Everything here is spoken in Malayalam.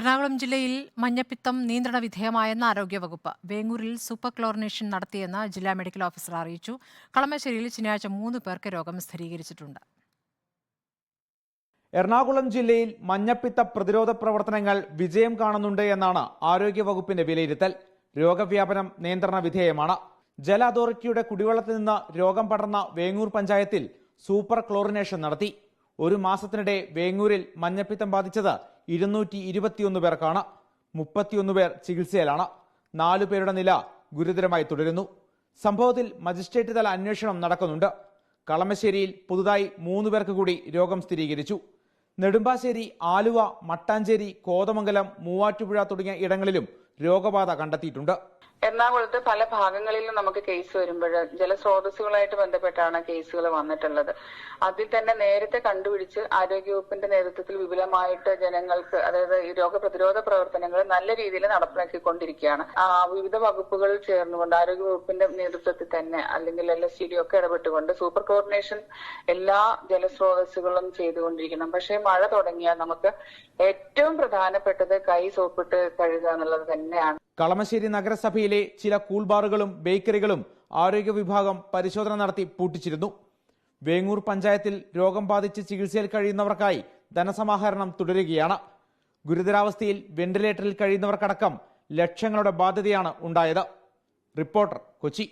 എറണാകുളം ജില്ലയിൽ മഞ്ഞപ്പിത്തം നിയന്ത്രണ വിധേയമായെന്ന് ആരോഗ്യവകുപ്പ് വേങ്ങൂരിൽ സൂപ്പർ ക്ലോറിനേഷൻ നടത്തിയെന്ന് ജില്ലാ മെഡിക്കൽ ഓഫീസർ അറിയിച്ചു. കളമശ്ശേരിയിൽ ശനിയാഴ്ച മൂന്ന് പേർക്ക് രോഗം സ്ഥിരീകരിച്ചിട്ടുണ്ട്. എറണാകുളം ജില്ലയിൽ മഞ്ഞപ്പിത്ത പ്രതിരോധ പ്രവർത്തനങ്ങൾ വിജയം കാണുന്നുണ്ട് എന്നാണ് ആരോഗ്യവകുപ്പിന്റെ വിലയിരുത്തൽ. രോഗവ്യാപനം നിയന്ത്രണ വിധേയമാണ്. ജല അതോറിറ്റിയുടെ കുടിവെള്ളത്തിൽ നിന്ന് രോഗം പടർന്ന വേങ്ങൂർ പഞ്ചായത്തിൽ സൂപ്പർ ക്ലോറിനേഷൻ നടത്തി. ഒരു മാസത്തിനിടെ വേങ്ങൂരിൽ മഞ്ഞപ്പിത്തം ബാധിച്ചത് ഇരുന്നൂറ്റി ഇരുപത്തിയൊന്ന് പേർക്കാണ്. മുപ്പത്തിയൊന്ന് പേർ ചികിത്സയിലാണ്. നാലു പേരുടെ നില ഗുരുതരമായി തുടരുന്നു. സംഭവത്തിൽ മജിസ്ട്രേറ്റ് തല അന്വേഷണം നടക്കുന്നുണ്ട്. കളമശ്ശേരിയിൽ പുതുതായി മൂന്ന് പേർക്ക് കൂടി രോഗം സ്ഥിരീകരിച്ചു. നെടുമ്പാശ്ശേരി ആലുവ മട്ടാഞ്ചേരി കോതമംഗലം മൂവാറ്റുപുഴ തുടങ്ങിയ ഇടങ്ങളിലും രോഗബാധ കണ്ടെത്തിയിട്ടുണ്ട്. എറണാകുളത്ത് പല ഭാഗങ്ങളിലും നമുക്ക് കേസ് വരുമ്പോൾ ജലസ്രോതസ്സുകളായിട്ട് ബന്ധപ്പെട്ടാണ് കേസുകൾ വന്നിട്ടുള്ളത്. അതിൽ തന്നെ നേരത്തെ കണ്ടുപിടിച്ച് ആരോഗ്യവകുപ്പിന്റെ നേതൃത്വത്തിൽ വിപുലമായിട്ട് ജനങ്ങൾക്ക് അതായത് ഈ രോഗപ്രതിരോധ പ്രവർത്തനങ്ങൾ നല്ല രീതിയിൽ നടപ്പിലാക്കിക്കൊണ്ടിരിക്കുകയാണ്. വിവിധ വകുപ്പുകൾ ചേർന്നുകൊണ്ട് ആരോഗ്യവകുപ്പിന്റെ നേതൃത്വത്തിൽ തന്നെ അല്ലെങ്കിൽ എൽ എസ് ഡി ഒക്കെ ഇടപെട്ടുകൊണ്ട് സൂപ്പർ കോർഡിനേഷൻ എല്ലാ ജലസ്രോതസ്സുകളും ചെയ്തുകൊണ്ടിരിക്കണം. പക്ഷേ മഴ തുടങ്ങിയാൽ നമുക്ക് ഏറ്റവും പ്രധാനപ്പെട്ടത് കൈ സോപ്പിട്ട് കഴുകുക എന്നുള്ളത് തന്നെയാണ്. കളമശ്ശേരി നഗരസഭയിലെ ചില കൂൾബാറുകളും ബേക്കറികളും ആരോഗ്യ വിഭാഗം പരിശോധന നടത്തി പൂട്ടിച്ചിരുന്നു. വേങ്ങൂർ പഞ്ചായത്തിൽ രോഗം ബാധിച്ച് ചികിത്സയിൽ കഴിയുന്നവർക്കായി ധനസമാഹരണം തുടരുകയാണ്. ഗുരുതരാവസ്ഥയിൽ വെന്റിലേറ്ററിൽ കഴിയുന്നവർക്കടക്കം ലക്ഷങ്ങളുടെ ബാധ്യതയാണ് ഉണ്ടായത്. റിപ്പോർട്ടർ കൊച്ചി.